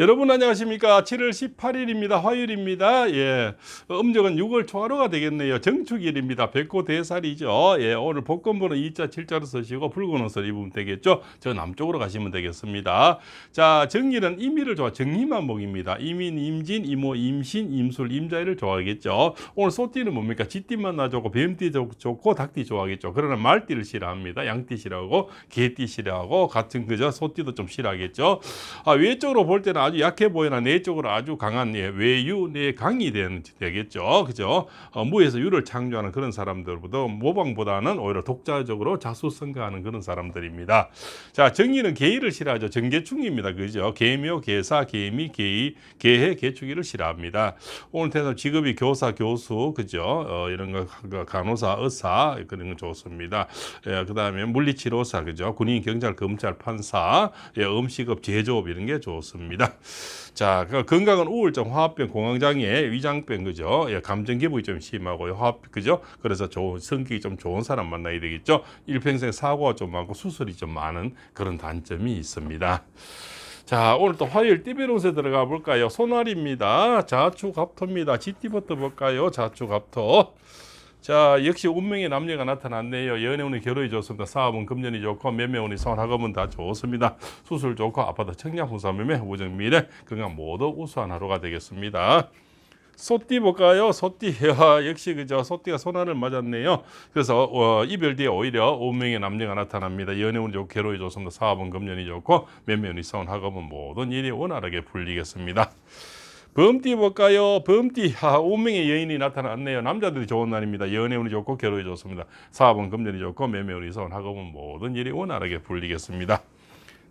여러분 안녕하십니까? 7월 18일입니다. 화요일입니다. 예. 음력은 6월 초하루가 되겠네요. 정축일입니다. 백호 대살이죠. 예. 오늘 복권번호 2자 7자로 쓰시고 붉은 옷을 입으면 되겠죠. 저 남쪽으로 가시면 되겠습니다. 자, 정일은 임의를 좋아 정리만목입니다. 이민, 임진, 이모, 임신, 임술, 임자일을 좋아하겠죠. 오늘 소띠는 뭡니까? 쥐띠만 나좋고 뱀띠 좋- 좋고 닭띠 좋아하겠죠. 그러나 말띠를 싫어합니다. 양띠 싫어하고 개띠 싫어하고 같은 그저 소띠도 좀 싫어하겠죠. 아, 외적으로 볼 때는 아주 약해 보이나 내적으로 아주 강한 예, 외유 내강이 되는 되겠죠. 그죠? 어, 무에서 유를 창조하는 그런 사람들보다 모방보다는 오히려 독자적으로 자수성가하는 그런 사람들입니다. 자, 정의는 계의를 싫어하죠. 정계충입니다. 그죠? 계묘, 계사, 계미, 계의, 계해, 계축이를 싫어합니다. 오늘 태서 직업이 교사, 교수, 그죠? 어, 이런 거 가- 간호사, 의사 그런 거 좋습니다. 예, 그다음에 물리치료사, 그죠? 군인, 경찰, 검찰, 판사, 예, 음식업, 제조업 이런 게 좋습니다. 자, 그 건강은 우울증, 화합병, 공황장애, 위장병, 그죠? 예, 감정 기복이 좀 심하고요. 화합, 그죠? 그래서 좋은 성격이 좀 좋은 사람 만나야 되겠죠. 일평생 사고가 좀 많고 수술이 좀 많은 그런 단점이 있습니다. 자, 오늘 또 화요일 띠비로세 들어가 볼까요? 소날입니다. 자축합토입니다. 지띠부터 볼까요? 자축합토. 자, 역시 운명의 남녀가 나타났네요. 연애운이 결혼이 좋습니다. 사업은 금년이 좋고 매매운이 성학업은 다 좋습니다. 수술 좋고 아파트 청량후사 매매 우정 미래 건강 모두 우수한 하루가 되겠습니다. 소띠 볼까요? 소띠 야, 역시 그저 소띠가 손안을 맞았네요. 그래서 어, 이별 뒤에 오히려 운명의 남녀가 나타납니다. 연애운이 좋고 결혼이 좋습니다. 사업은 금년이 좋고 매매운이 성학업은 모든 일이 원활하게 풀리겠습니다. 범띠 볼까요? 범띠 아, 운명의 여인이 나타났네요. 남자들이 좋은 날입니다. 연애 운이 좋고 결혼이 좋습니다. 사업은 금전이 좋고 매매 운이 선 학업은 모든 일이 원활하게 풀리겠습니다.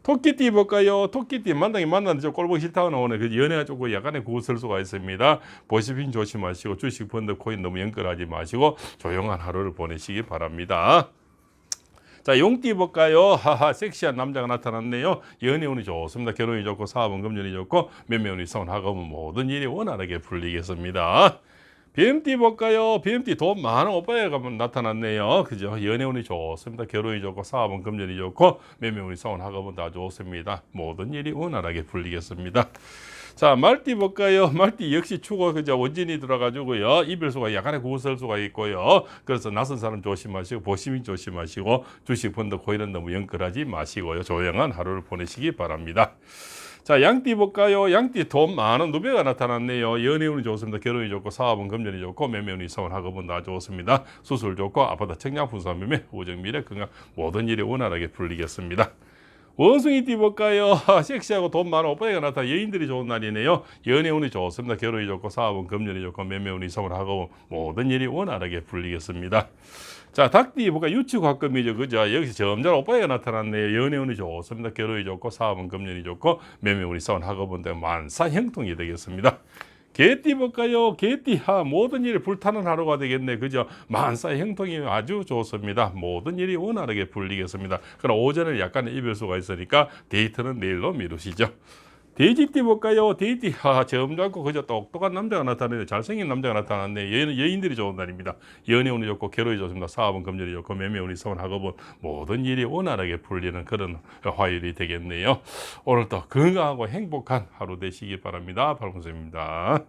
토끼띠 볼까요? 토끼띠 만나기 만나는데 좀 꼴보기 싫다고 나오네. 그 연애가 조금 약간의 구슬 수가 있습니다. 보시핀 조심하시고 주식 펀드 코인 너무 연결하지 마시고 조용한 하루를 보내시기 바랍니다. 자, 용띠 볼까요? 하하, 섹시한 남자가 나타났네요. 연애운이 좋습니다. 결혼이 좋고 사업은 금전이 좋고 매매운이 선학업은 모든 일이 원활하게 풀리겠습니다. BMT 볼까요? BMT 돈 많은 오빠가 나타났네요. 그죠? 연애운이 좋습니다. 결혼이 좋고 사업은 금전이 좋고 매매운이 성학업은 다 좋습니다. 모든 일이 원활하게 풀리겠습니다. 자, 말띠 볼까요? 말띠 역시 축어 그저 원진이 들어가지고요. 이별수가 약간의 구설 수가 있고요. 그래서 낯선 사람 조심하시고 보시민 조심하시고 주식 펀드 코인은 너무 연결하지 마시고요. 조용한 하루를 보내시기 바랍니다. 자, 양띠 볼까요? 양띠 돈 많은 누배가 나타났네요. 연애운이 좋습니다. 결혼이 좋고 사업은 금전이 좋고 매매운이 성학업은 다 좋습니다. 수술 좋고 아파트 청량 분사 매매 우정 미래 건강 모든 일이 원활하게 풀리겠습니다. 원숭이 띠 볼까요? 섹시하고 돈 많은 오빠가 나타 여인들이 좋은 날이네요. 연애운이 좋습니다. 결혼이 좋고 사업은 금전이 좋고 매매운이 성을 하고 모든 일이 원활하게 풀리겠습니다. 자, 닭띠 볼까 유치과금이죠. 그죠? 여기서 점점 오빠가 나타났네요. 연애운이 좋습니다. 결혼이 좋고 사업은 금전이 좋고 매매운이 성을 하고 본데 만사 형통이 되겠습니다. 개띠 볼까요? 개띠 하 모든 일이 불타는 하루가 되겠네. 그죠? 만사 형통이 아주 좋습니다. 모든 일이 원활하게 풀리겠습니다. 그러나 오전에 약간의 이별수가 있으니까 데이트는 내일로 미루시죠. 돼지띠 볼까요? 돼지띠. 하 점잖고 그저 똑똑한 남자가 나타나네. 잘생긴 남자가 나타났네. 여, 여인들이 좋은 날입니다. 연애운이 좋고 결혼이 좋습니다. 사업은 금전이 좋고 매매운이 성학업은 모든 일이 원활하게 풀리는 그런 화요일이 되겠네요. 오늘도 건강하고 행복한 하루 되시기 바랍니다. 발문쌤입니다